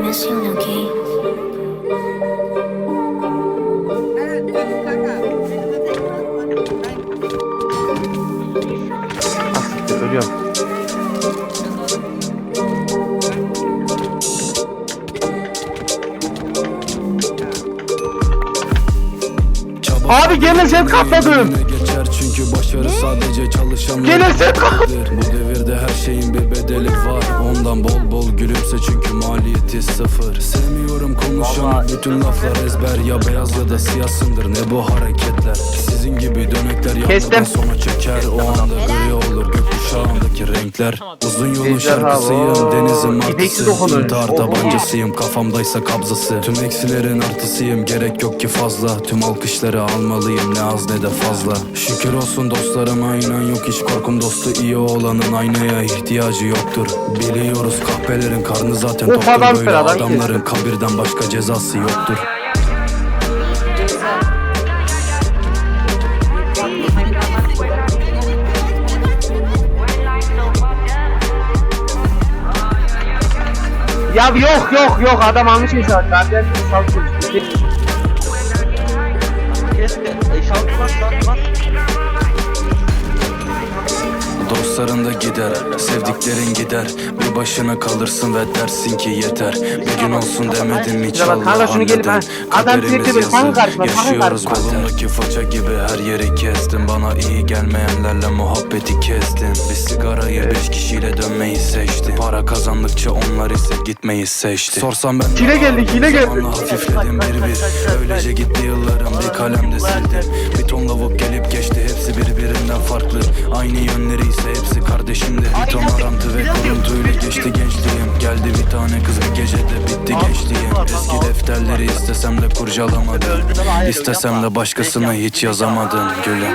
imaginación, ok. Ölüyorum. Abi geçer çünkü başarı sadece çalışanlar Gelirsen Bu devirde her şeyin bir bedeli var. Ondan bol bol gülümse çünkü maliyeti sıfır. Sevmiyorum konuşanı bütün laflar ezber Ya beyaz ya da siyahsındır. Ne bu hareketler? Sizin gibi dönekler Kestim. yanmadan sonra çeker O anda. Gökkuşağındaki renkler. Uzun yolun şarkısıyım denizin martısı. İntihar tabancasıyım kafamdaysa kabzası. Tüm eksilerin artısıyım gerek yok ki fazla. Tüm alkışları almalıyım ne az ne de fazla. Şükür olsun dostlarıma inan yok hiç korkum dostu. İyi olanın aynaya ihtiyacı yoktur. Biliyoruz kahpelerin karnı zaten toktur böyle adamların kabirden başka cezası yoktur Ya yok yok yok adam almış inşaat. Ben sal Dostların da gider, sevdiklerin gider. Bir başına kalırsın ve dersin ki yeter. Bir gün olsun demedim hiç Ya bak, kanka Allah şunu gelip anladım ha, adam Kaderimiz yazı, Yaşıyoruz kolumdaki faça gibi her yeri kestim. Bana iyi gelmeyenlerle muhabbeti kestim. Bir sigarayı beş kişiyle dönmeyi seçtim. Para kazandıkça onlar ise gitmeyi seçti. Sorsam ben Hile geldi, hile geldi. Hafifledim bir bir. Öylece gitti yıllarım bir kalemde sildim birbirinden farklı. Aynı yönleri ise hepsi kardeşimdi. Bir ton arantı ve kuruntuyla geçti gençliğim. Geldi bir tane kız bir gecede bitti gençliğim. Eski defterleri istesem de kurcalamadım. İstesem de başkasına hiç yazamadım gülüm